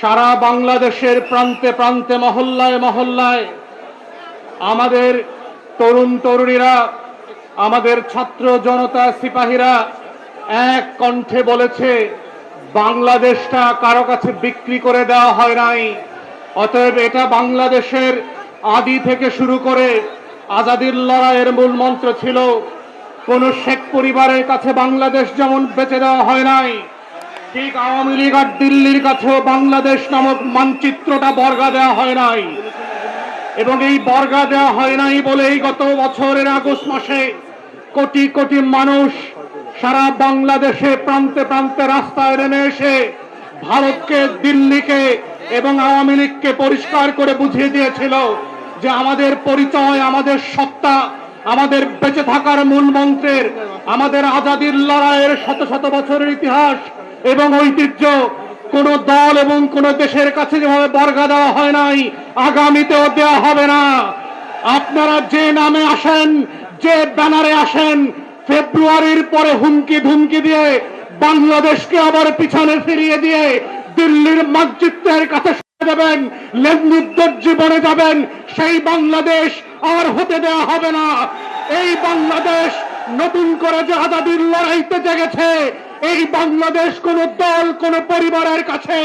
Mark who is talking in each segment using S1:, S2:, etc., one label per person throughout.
S1: সারা বাংলাদেশের প্রান্তে প্রান্তে, মহল্লায় মহল্লায় আমাদের তরুণ তরুণীরা, আমাদের ছাত্র জনতা সিপাহীরা এক কণ্ঠে বলেছে, বাংলাদেশটা কারও কাছে বিক্রি করে দেওয়া হয় নাই। অতএব এটা বাংলাদেশের আদি থেকে শুরু করে আজাদির লড়াইয়ের মূল মন্ত্র ছিল, কোন শেখ পরিবারের কাছে বাংলাদেশ যেমন বেঁচে দেওয়া হয় নাই ঠিক আওয়ামী লীগ আর দিল্লির কাছেও বাংলাদেশ নামক মানচিত্রটা বর্গা দেওয়া হয় নাই। এবং এই বর্গা দেওয়া হয় নাই বলেই গত বছরের আগস্ট মাসে কোটি কোটি মানুষ সারা বাংলাদেশে প্রান্তে প্রান্তে রাস্তায় নেমে এসে ভারতকে, দিল্লিকে এবং আওয়ামী লীগকে পরিষ্কার করে বুঝিয়ে দিয়েছিল যে আমাদের পরিচয়, আমাদের সত্তা, আমাদের বেঁচে থাকার মূল মন্ত্রের, আমাদের আজাদির লড়াইয়ের শত শত বছরের ইতিহাস এবং ঐতিহ্য, কোন দল এবং কোন দেশের কাছে যেভাবে বর্গা দেওয়া হয় নাই, আগামীতেও দেওয়া হবে না। আপনারা যে নামে আসেন, যে ব্যানারে আসেন, ফেব্রুয়ারির পরে হুমকি ধুমকি দিয়ে বাংলাদেশকে আবার পিছনে ফিরিয়ে দিয়ে দিল্লির মানচিত্রের কাছে যাবেন লেন্দুদ্দর জীবনে যাবেন, সেই বাংলাদেশ আর হতে দেওয়া হবে না। এই বাংলাদেশ নতুন করে যে আজাদির লড়াইতে জেগেছে এই বাংলাদেশ কোন দল, কোন পরিবারের কাছে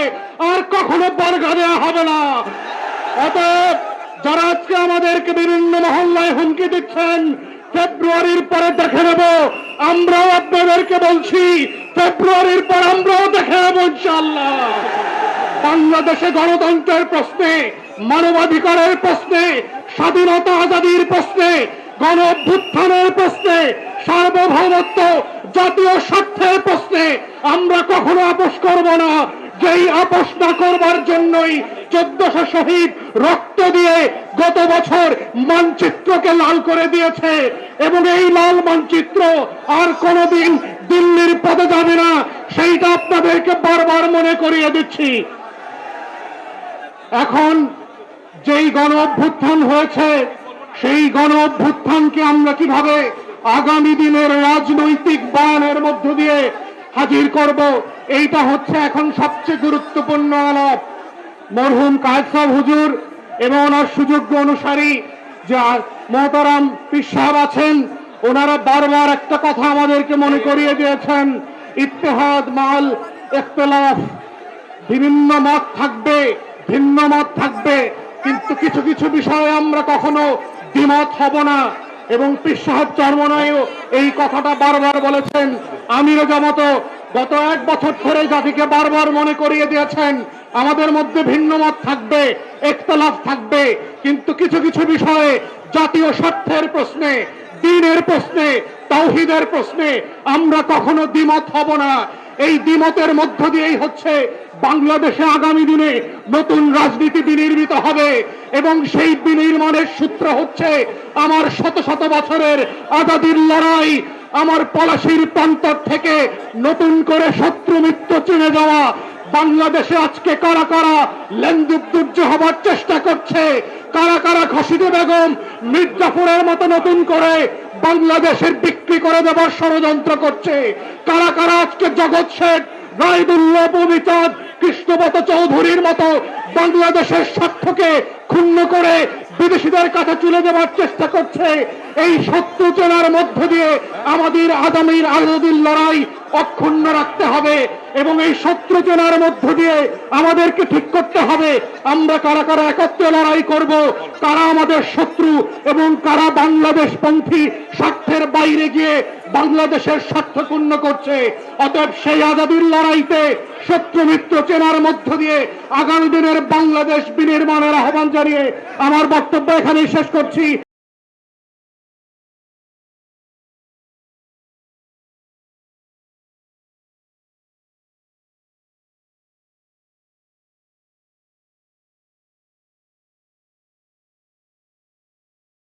S1: আর কখনো বর্গা দেওয়া হবে না। অতএব যারা আজকে আমাদেরকে বিভিন্ন মহল্লায় হুমকি দিচ্ছেন, ফেব্রুয়ারির পরে দেখে নেব। আমরাও আপনাদেরকে বলছি, ফেব্রুয়ারির পর আমরাও দেখে নেব ইনশাল্লাহ বাংলাদেশে গণতন্ত্রের প্রশ্নে, মানবাধিকারের প্রশ্নে, স্বাধীনতা আজাদির প্রশ্নে গণ প্রশ্নে সার্বভৌমত্ব জাতীয় স্বার্থের প্রশ্নে আমরা কখনো আপোষ করব না। যেই আপোষ না করবার জন্যই চোদ্দশো শহীদ রক্ত দিয়ে গত বছর মানচিত্রকে লাল করে দিয়েছে। এবং এই লাল মানচিত্র আর কোনোদিন দিল্লির পদে যাবে না, সেইটা আপনাদেরকে বারবার মনে করিয়ে দিচ্ছি। এখন যেই গণ অভ্যুত্থান হয়েছে, সেই গণ অভ্যুত্থানকে আমরা কীভাবে আগামী দিনের রাজনৈতিক বয়ানের মধ্য দিয়ে হাজির করব। এইটা হচ্ছে এখন সবচেয়ে গুরুত্বপূর্ণ আলাপ। মরহুম কায়েদ সাহেব হুজুর এবং ওনার সুযোগ্য অনুসারী যে মোহতারাম পিসাব আছেন, ওনারা বারবার একটা কথা আমাদেরকে মনে করিয়ে দিয়েছেন, ইত্তেহাদ, মাল ইখতলাফ বিভিন্ন মত থাকবে, ভিন্ন মত থাকবে, কিন্তু কিছু কিছু বিষয়ে আমরা কখনো দ্বিমত হব না। এবং পীর সাহেব চর্মনায়ও এই কথাটা বারবার বলেছেন। আমিরও জামাত গত এক বছর ধরে জাতিকে বারবার মনে করিয়ে দিয়েছেন, আমাদের মধ্যে ভিন্ন মত থাকবে, একতলাফ থাকবে, কিন্তু কিছু কিছু বিষয়ে জাতীয় স্বার্থের প্রশ্নে, দিনের প্রশ্নে তাওহিদের প্রশ্নে আমরা কখনো দ্বিমত হব না। এই দ্বিমতের মধ্য দিয়েই হচ্ছে বাংলাদেশে আগামী দিনে নতুন রাজনীতি বিনির্মিত হবে এবং সেই বিনির্মাণের সূত্র হচ্ছে আমার শত শত বছরের আজাদির লড়াই, আমার পলাশির প্রান্তর থেকে নতুন করে শত্রু মিত্র চিনে যাওয়া। বাংলাদেশে আজকে কারা কারা লেন্দুক দুর্য হবার চেষ্টা করছে, কারা কারা খসিদে বেগম মির্জাফরের মতো নতুন করে বাংলাদেশের বিক্রি করে দেবার ষড়যন্ত্র করছে, কারা কারা আজকে জগৎ শেঠ, রায়দুল্লাহ পবিচাঁদ কৃষ্ণপত চৌধুরীর মতো বাংলাদেশের স্বার্থকে ক্ষুণ্ণ করে বিদেশিদের কাছে চলে যাওয়ার চেষ্টা করছে। এই শত্রু চেনার মধ্য দিয়ে আমাদের আগামীর আজাদির লড়াই অক্ষুণ্ণ রাখতে হবে। এবং এই শত্রু চেনার মধ্য দিয়ে আমাদেরকে ঠিক করতে হবে। আমরা কারা কারা একত্রে লড়াই করব, কারা আমাদের শত্রু এবং কারা বাংলাদেশ পন্থী স্বার্থের বাইরে গিয়ে বাংলাদেশের স্বার্থ পূর্ণ করছে। অতএব সেই আজাদির লড়াইতে শত্রু মিত্র চেনার মধ্য দিয়ে আগামী দিনের বাংলাদেশ বিনির্মাণের আহ্বান জানিয়ে আমার বক্তব্য এখানেই শেষ করছি।